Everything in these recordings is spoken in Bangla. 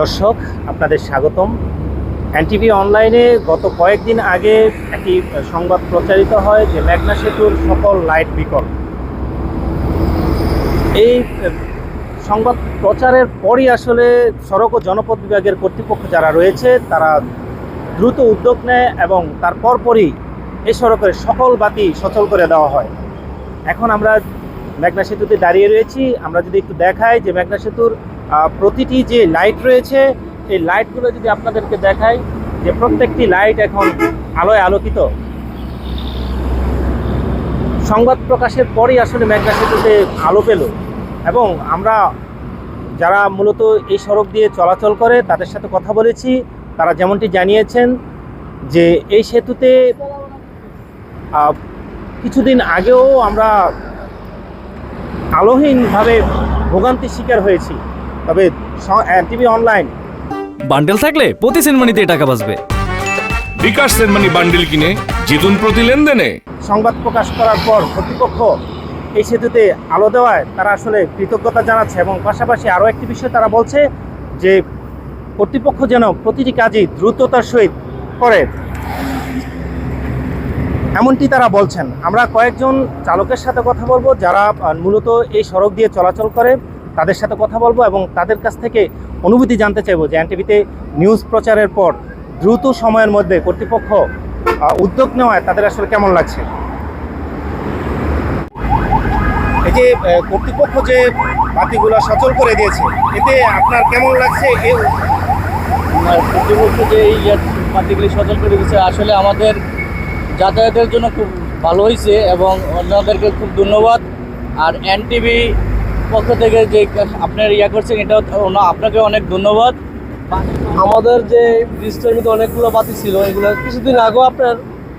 দর্শক, আপনাদের স্বাগতম। এনটিভি অনলাইনে গত কয়েকদিন আগে একটি সংবাদ প্রচারিত হয় যে মেঘনা সেতুর সকল লাইট বিকল এই সংবাদ প্রচারের পরই আসলে সড়ক ও জনপথ বিভাগের কর্তৃপক্ষ যারা রয়েছে, তারা দ্রুত উদ্যোগ নেয় এবং তার পরপরই এই সড়কের সকল বাতি সচল করে দেওয়া হয়। এখন আমরা মেঘনা সেতুতে দাঁড়িয়ে রয়েছি। আমরা যদি একটু দেখাই যে মেঘনা সেতুর প্রতিটি যে লাইট রয়েছে এই লাইটগুলো যদি আপনাদেরকে দেখাই, যে প্রত্যেকটি লাইট এখন আলোয় আলোকিত। সংবাদ প্রকাশের পরই আসলে মেঘনা সেতুতে আলো পেল। এবং আমরা যারা মূলত এই সড়ক দিয়ে চলাচল করে, তাদের সাথে কথা বলেছি। তারা যেমনটি জানিয়েছেন যে এই সেতুতে কিছুদিন আগেও আমরা আলোহীনভাবে ভোগান্তির শিকার হয়েছি। তবে টিভি অনলাইন বান্ডেল থাকলে প্রতি সেনমানিতে টাকা বাঁচবে। বিকাশ সেনমানি বান্ডিল কিনে জিতুন প্রতি লেনদেনে। সংবাদ প্রকাশ করার পর কর্তৃপক্ষ এই সেতুতে আলো দেওয়ায় তারা আসলে কৃতজ্ঞতা জানাচ্ছে এবং পাশাপাশি আরও একটি বিষয় তারা বলছে যে কর্তৃপক্ষ যেন প্রতিটি কাজই দ্রুততার সহিত করে। এমনটি তারা বলছেন। আমরা কয়েকজন চালকের সাথে কথা বলব যারা মূলত এই সড়ক দিয়ে চলাচল করে। তাদের সাথে কথা বলব এবং তাদের কাছ থেকে অনুভূতি জানতে চাইব যে এনটিভিতে নিউজ প্রচারের পর দ্রুত সময়ের মধ্যে কর্তৃপক্ষ উদ্যোগ নেওয়ায় তাদের আসলে কেমন লাগছে? এই যে কর্তৃপক্ষ যে বাতিগুলো সচল করে দিয়েছে, এতে আপনার কেমন লাগছে? কর্তৃপক্ষ যে এই পার্টিগুলি সচল করে দিয়েছে, আসলে আমাদের যাতায়াতের জন্য খুব ভালো হয়েছে এবং অন্যদেরকে খুব ধন্যবাদ। আর এনটিভি পক্ষ থেকে যে আপনার ইয়া করছেন, এটা আপনাকে অনেক ধন্যবাদ। আমাদের যে ব্রিজটার মধ্যে অনেকগুলো বাতি ছিল, এগুলো কিছুদিন আগেও আপনার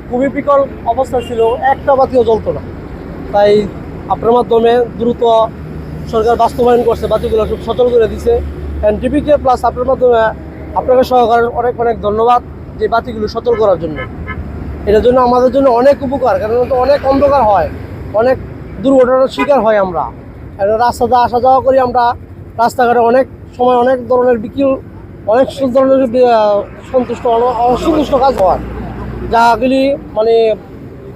খুবই বিকল অবস্থা ছিল, একটা বাতিও জ্বলতো না। তাই আপনার মাধ্যমে দ্রুত সরকার বাস্তবায়ন করছে, বাতিগুলো খুব সচল করে দিছে। এনটিভিকে প্লাস আপনার মাধ্যমে আপনাকে সহকারে অনেক অনেক ধন্যবাদ যে বাতিগুলো সচল করার জন্য। এটার জন্য আমাদের জন্য অনেক উপকার কারণ অনেক অন্ধকার হয়, অনেক দুর্ঘটনার শিকার হয় আমরা। আর রাস্তাতে আসা যাওয়া করি আমরা রাস্তাঘাটে অনেক সময় অনেক ধরনের বিক্রি অনেক ধরনের সন্তুষ্ট অসন্তুষ্ট কাজ হয়। যাগুলি মানে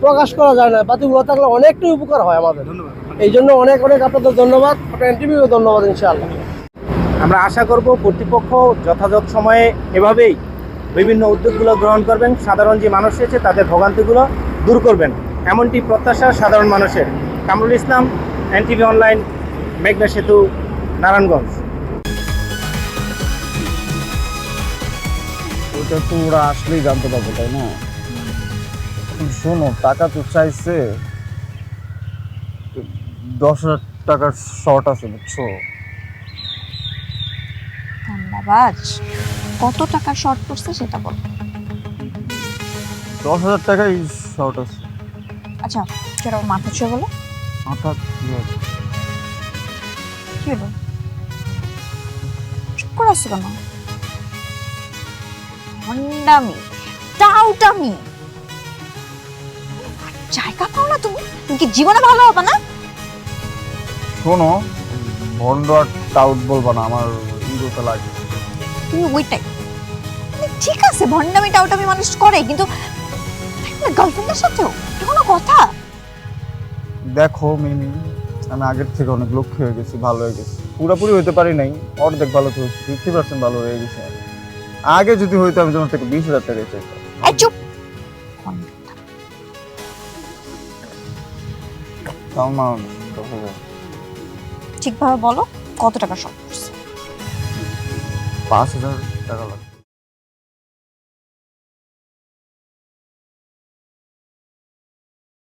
প্রকাশ করা যায় না বাতিগুলো থাকলে অনেকটাই উপকার হয় আমাদের। এই জন্য অনেক অনেক আপনাদের ধন্যবাদ। আপনার এনটিভিও ধন্যবাদ ইনশাআল্লাহ। আমরা আশা করব কর্তৃপক্ষ যথাযথ সময়ে এভাবেই বিভিন্ন উদ্যোগগুলো গ্রহণ করবেন। সাধারণ যে মানুষ রয়েছে তাদের ভোগান্তিগুলো দূর করবেন। এমনটি প্রত্যাশা সাধারণ মানুষের। কামরুল ইসলাম এনটিভি অনলাইন মেঘনা সেতু নারায়ণগঞ্জ। ওটা তো ওরা আসলেই জানতে পারব তাই না? শোনো টাকা তো চাইছে। দশ হাজার টাকার শর্ট আছে বুঝছ? ধন্যবাদ। কত টাকা শর্ট পড়ছে সেটা বল। দশ হাজার টাকাই শর্ট আছে। আচ্ছা সেটা মাথা ছুঁয়ে বলো। মাথা কি হলো? চুপ করে আসছো কেন? ভণ্ডামি টাউটামি জায়গা পাও না তুমি? তুমি কি জীবনে ভালো হবে না? শোনো ভন্ড আর টাউট বলবা না আমার ইগোতে লাগে। তুমি ওইটাই। মানে ঠিক আছে ভণ্ডামি টাউটামি মানুষ করে কিন্তু গার্লফ্রেন্ডের সাথেও এটা কোনো কথা। দেখো মিমি আমি আগের থেকে অনেক লক্ষ্য হয়ে গেছি ভালো হয়ে গেছি। পুরোপুরি হইতে পারি নাই অর্ধেক ভালো তো হয়েছি ফিফটি পার্সেন্ট ভালো হয়ে গেছে। আগে যদি হইতো আমি তোমার থেকে বিশ হাজার টাকা চাইতাম। চুপ। তাও ঠিকভাবে বলো। কত টাকা শর্ট পাঁচ হাজার টাকা লাগবে।